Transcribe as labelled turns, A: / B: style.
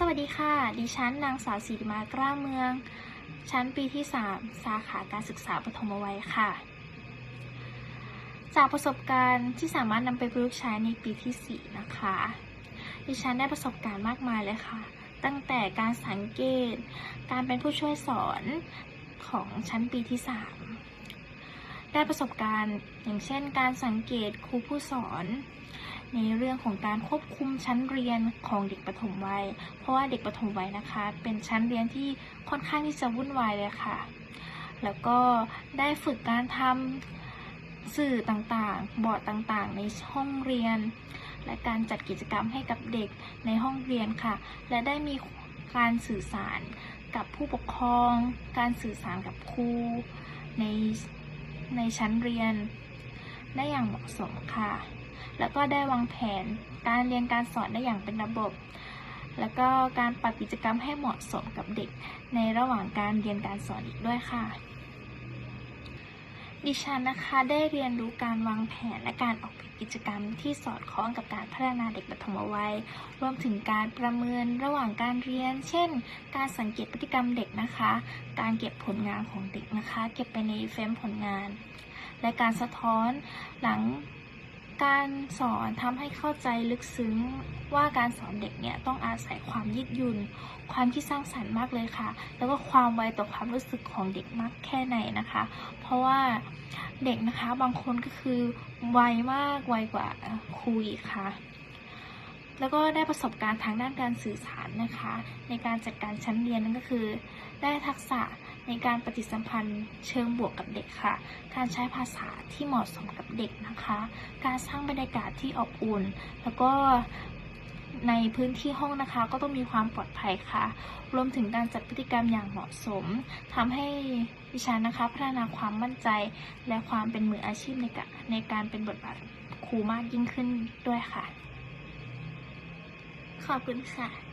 A: สวัสดีค่ะ ดิฉันนางสาวศิริมากล้าเมือง ชั้นปีที่ 3 สาขาการศึกษาปฐมวัยค่ะ จากประสบการณ์ที่สามารถนำไปประยุกต์ใช้ในปีที่ 4 นะคะ ดิฉันได้ประสบการณ์มากมายเลยค่ะ ตั้งแต่การสังเกต การเป็นผู้ช่วยสอนของชั้นปีที่ 3 ได้ประสบการณ์อย่างเช่น การสังเกตครูผู้สอน ในเรื่องของการควบคุมชั้นเรียนของเด็กปฐมวัย เพราะว่าเด็กปฐมวัยนะคะ เป็นชั้นเรียนที่ค่อนข้างที่จะวุ่นวายเลยค่ะ แล้วก็ได้ฝึกการทำสื่อต่างๆ บอร์ดต่างๆ ในห้องเรียน และการจัดกิจกรรมให้กับเด็กในห้องเรียนค่ะ และได้มีการสื่อสารกับผู้ปกครอง การสื่อสารกับครูในในชั้นเรียน ได้อย่างเหมาะสมค่ะ แล้วก็ได้วางแผน การเรียนการสอนได้อย่างเป็นระบบ แล้วก็การปรับกิจกรรมให้เหมาะสมกับเด็ก ในระหว่างการเรียนการสอนอีกด้วยค่ะ ดิฉันนะคะได้เรียนรู้การวางแผนและการออกแบบกิจกรรมที่สอดคล้องกับการพัฒนาเด็กปฐมวัย รวมถึงการประเมินระหว่างการเรียน เช่น การสังเกตพฤติกรรมเด็กนะคะ การเก็บผลงานของเด็กนะคะ เก็บไปในเฟรมผลงาน และการสะท้อนหลัง การสอนทำให้เข้าใจลึกซึ้งว่าการสอนเด็กเนี่ยต้องอาศัยความยืดหยุ่น ความที่สร้างสรรค์มากเลยค่ะ แล้วก็ความไวต่อความรู้สึกของเด็กมากแค่ไหนนะคะ เพราะว่าเด็กนะคะบางคนก็คือไวมากไวกว่าครูอีกค่ะ แล้วก็ได้ประสบการณ์ทางด้านการสื่อสารนะคะ ในการจัดการชั้นเรียนนั่นก็คือ ได้ทักษะในการปฏิสัมพันธ์เชิงบวกกับเด็กค่ะ การใช้ภาษาที่เหมาะสมกับเด็กนะคะ การสร้างบรรยากาศที่อบอุ่น แล้วก็ในพื้นที่ห้องนะคะก็ต้องมีความปลอดภัยค่ะ รวมถึงการจัดพฤติกรรมอย่างเหมาะสมทำให้ดิฉันนะคะ พัฒนาความมั่นใจ และความเป็นมืออาชีพในการในการเป็นบทบาทครูมากยิ่งขึ้นด้วยค่ะ ขอบคุณค่ะ